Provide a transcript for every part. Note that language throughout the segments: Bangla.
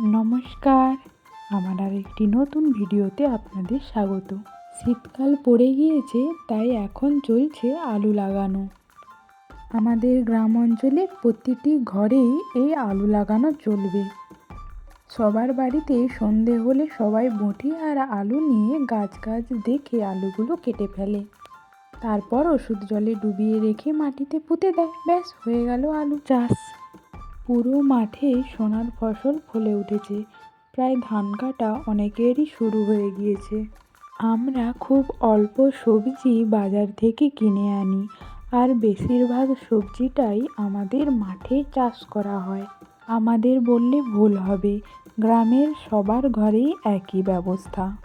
নমস্কার। আমার আর একটি নতুন ভিডিওতে আপনাদের স্বাগত। শীতকাল পড়ে গিয়েছে, তাই এখন চলছে আলু লাগানো। আমাদের গ্রাম অঞ্চলে প্রতিটি ঘরেই এই আলু লাগানো চলবে। সবার বাড়িতে সন্ধে হলে সবাই বঁটি আর আলু নিয়ে গাছ গাছ দেখে আলুগুলো কেটে ফেলে। তারপর ওষুধ জলে ডুবিয়ে রেখে মাটিতে পুঁতে দেয়। ব্যাস, হয়ে গেল আলু। চাষ। পুরো মাঠে সোনার ফসল ফলে উঠেছে। প্রায় ধান কাটা অনেকেরই শুরু হয়ে গিয়েছে। আমরা খুব অল্প সবজি বাজার থেকে কিনে আনি আর বেশিরভাগ সবজিটাই আমাদের মাঠে চাষ করা হয়। আমাদের বললে ভুল হবে, গ্রামের সবার ঘরেই একই ব্যবস্থা।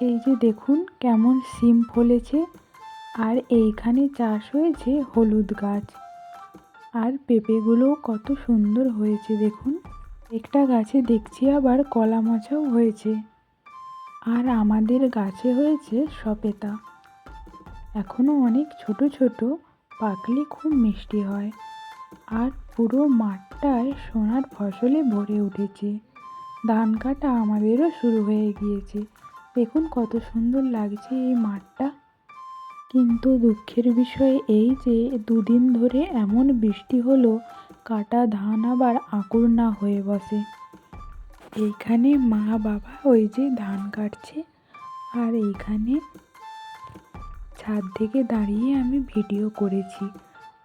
এই যে দেখুন কেমন সিম ফলেছে, আর এইখানে চাষ হয়েছে হলুদ গাছ। আর পেঁপেগুলোও কত সুন্দর হয়েছে দেখুন। একটা গাছে দেখছি আবার কলা মোচাও হয়েছে। আর আমাদের গাছে হয়েছে সপেতা এখনও অনেক ছোট ছোট, পাকলে খুব মিষ্টি হয়। আর পুরো মাঠটায় সোনার ফসলে ভরে উঠেছে। ধান কাটা আমাদেরও শুরু হয়ে গিয়েছে। দেখুন কত সুন্দর লাগছে এই মাঠটা। কিন্তু দুঃখের বিষয় এই যে দুদিন ধরে এমন বৃষ্টি হলো, কাটা ধান আবার আঁকুর না হয়ে বসে। এইখানে মা বাবা ওই যে ধান কাটছে, আর এইখানে ছাদ থেকে দাঁড়িয়ে আমি ভিডিও করেছি,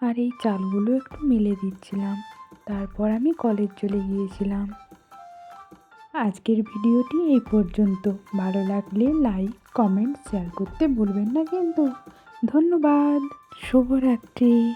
আর এই চালগুলো একটু মেলে দিচ্ছিলাম। তারপর আমি কলেজ চলে গিয়েছিলাম। আজকের ভিডিওটি এই পর্যন্ত। ভালো লাগলে লাইক, কমেন্ট শেয়ার করতে ভুলবেন না কিন্তু। ধন্যবাদ। শুভরাত্রি।